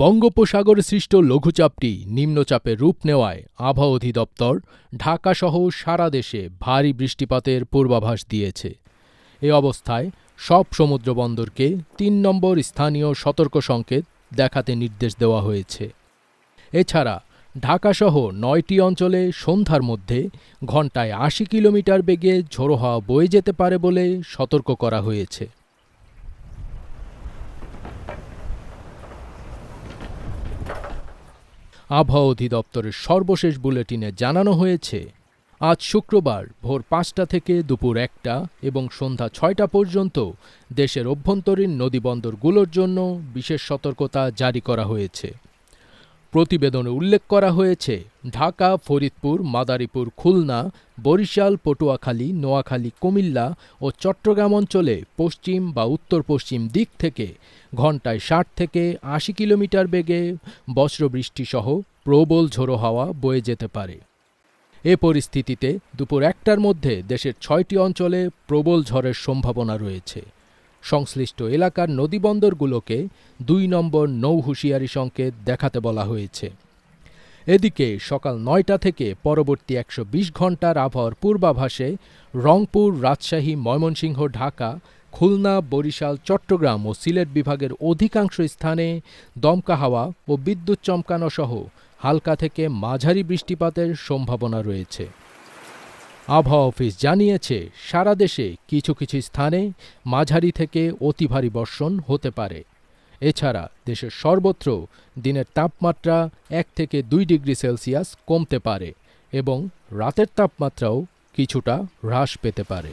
বঙ্গোপসাগরে সৃষ্ট লঘুচাপটি নিম্নচাপের রূপ নেওয়ায় আবহাওয়া অধিদপ্তর ঢাকাসহ সারা দেশে ভারী বৃষ্টিপাতের পূর্বাভাস দিয়েছে। এ অবস্থায় সব সমুদ্রবন্দরকে তিন নম্বর স্থানীয় সতর্ক সংকেত দেখাতে নির্দেশ দেওয়া হয়েছে। এছাড়া ঢাকাসহ নয়টি অঞ্চলে সন্ধ্যার মধ্যে ঘণ্টায় আশি কিলোমিটার বেগে ঝোড়ো হাওয়া বয়ে যেতে পারে বলে সতর্ক করা হয়েছে। আবহাওয়া অধিদপ্তরের সর্বশেষ বুলেটিনে জানানো হয়েছে, আজ শুক্রবার ভোর পাঁচটা থেকে দুপুর একটা এবং সন্ধ্যা ছয়টা পর্যন্ত দেশের অভ্যন্তরীণ নদীবন্দরগুলোর জন্য বিশেষ সতর্কতা জারি করা হয়েছে। প্রতিবেদনে উল্লেখ করা হয়েছে, ঢাকা, ফরিদপুর, মাদারীপুর, খুলনা, বরিশাল, পটুয়াখালী, নোয়াখালী, কুমিল্লা ও চট্টগ্রাম অঞ্চলে পশ্চিম বা উত্তর পশ্চিম দিক থেকে ঘন্টায় ষাট থেকে আশি কিলোমিটার বেগে বজ্রবৃষ্টিসহ প্রবল ঝোড়ো হাওয়া বয়ে যেতে পারে। এ পরিস্থিতিতে দুপুর একটার মধ্যে দেশের ছয়টি অঞ্চলে প্রবল ঝড়ের সম্ভাবনা রয়েছে। সংশ্লিষ্ট এলাকার নদীবন্দরগুলোকে দুই নম্বর নৌ হুঁশিয়ারি সংকেত দেখাতে বলা হয়েছে। এদিকে সকাল নয়টা থেকে পরবর্তী একশো বিশ ঘণ্টার আবহাওয়ার পূর্বাভাসে রংপুর, রাজশাহী, ময়মনসিংহ, ঢাকা, খুলনা, বরিশাল, চট্টগ্রাম ও সিলেট বিভাগের অধিকাংশ স্থানে দমকা হাওয়া ও বিদ্যুৎ চমকানো সহ হালকা থেকে মাঝারি বৃষ্টিপাতের সম্ভাবনা রয়েছে। আবহাওয়া অফিস জানিয়েছে, সারা দেশে কিছু কিছু স্থানে মাঝারি থেকে অতি ভারী বর্ষণ হতে পারে। এছাড়া দেশের সর্বত্র দিনের তাপমাত্রা এক থেকে দুই ডিগ্রি সেলসিয়াস কমতে পারে এবং রাতের তাপমাত্রাও কিছুটা হ্রাস পেতে পারে।